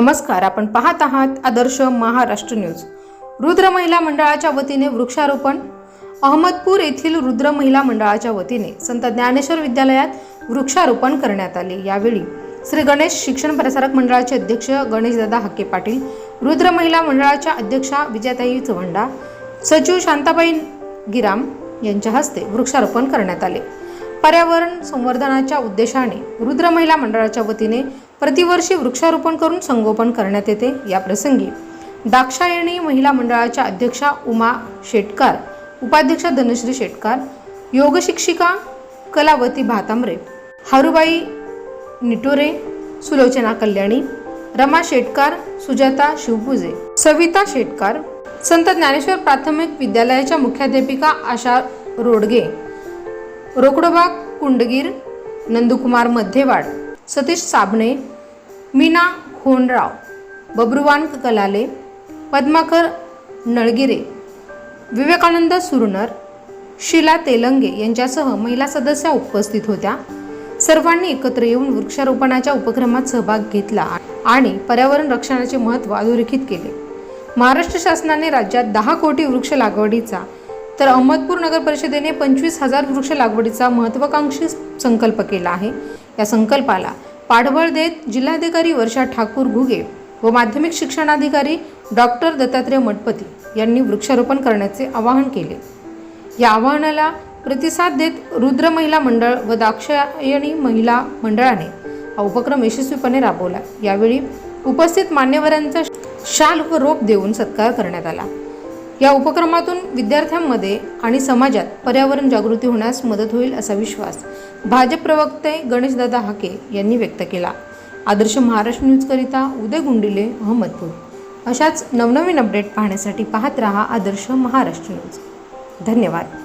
नमस्कार आपण पाहत आहात आदर्श महाराष्ट्र न्यूज. रुद्र महिला मंडळाच्या वतीने वृक्षारोपण. अहमदपूर येथील रुद्र महिला मंडळाच्या वतीने संत ज्ञानेश्वर विद्यालयात वृक्षारोपण करण्यात आले. यावेळी श्री गणेश शिक्षण प्रसारक मंडळाचे अध्यक्ष गणेशदादा हाके पाटील रुद्र महिला मंडळाच्या अध्यक्षा विजयाताई चवंडा सचिव शांताबाई गिराम यांच्या हस्ते वृक्षारोपण करण्यात आले. पर्यावरण संवर्धनाच्या उद्देशाने रुद्र महिला मंडळाच्या वतीने प्रतिवर्षी वृक्षारोपण करून संगोपन करण्यात येते. या प्रसंगी दाक्षायणी महिला मंडळाच्या अध्यक्षा उमा शेटकार उपाध्यक्षा धनश्री शेटकार योगशिक्षिका कलावती भातांबरे हारुबाई निटोरे सुलोचना कल्याणी रमा शेटकार सुजाता शिवपूजे सविता शेटकार संत ज्ञानेश्वर प्राथमिक विद्यालयाच्या मुख्याध्यापिका आशा रोडगे रोकडोबाग कुंडगीर नंदुकुमार मध्येवाड सतीश साबणे मीना खोनराव बब्रुवान कलाले पद्माकर नळगिरे विवेकानंद सुरनर शिला तेलंगे यांच्यासह महिला सदस्या उपस्थित होत्या. सर्वांनी एकत्र येऊन वृक्षारोपणाच्या उपक्रमात सहभाग घेतला आणि पर्यावरण रक्षणाचे महत्त्व अधोरेखित केले. महाराष्ट्र शासनाने राज्यात दहा कोटी वृक्ष लागवडीचा तर अहमदपूर नगर परिषदेने पंचवीस हजार वृक्ष लागवडीचा महत्त्वाकांक्षी संकल्प केला आहे. या संकल्पाला पाठबळ देत जिल्हाधिकारी वर्षा ठाकूर घुगे व माध्यमिक शिक्षणाधिकारी डॉक्टर दत्तात्रय मठपती यांनी वृक्षारोपण करण्याचे आवाहन केले. या आवाहनाला प्रतिसाद देत रुद्र महिला मंडळ व दाक्षायणी महिला मंडळाने हा उपक्रम यशस्वीपणे राबवला. यावेळी उपस्थित मान्यवरांचा शाल व रोप देऊन सत्कार करण्यात आला. या उपक्रमातून विद्यार्थ्यांमध्ये आणि समाजात पर्यावरण जागृती होण्यास मदत होईल असा विश्वास भाजप प्रवक्ते गणेशदादा हाके यांनी व्यक्त केला. आदर्श महाराष्ट्र न्यूजकरिता उदय गुंडिले अहमदपूर. अशाच नवनवीन अपडेट पाहण्यासाठी पाहत रहा आदर्श महाराष्ट्र न्यूज. धन्यवाद.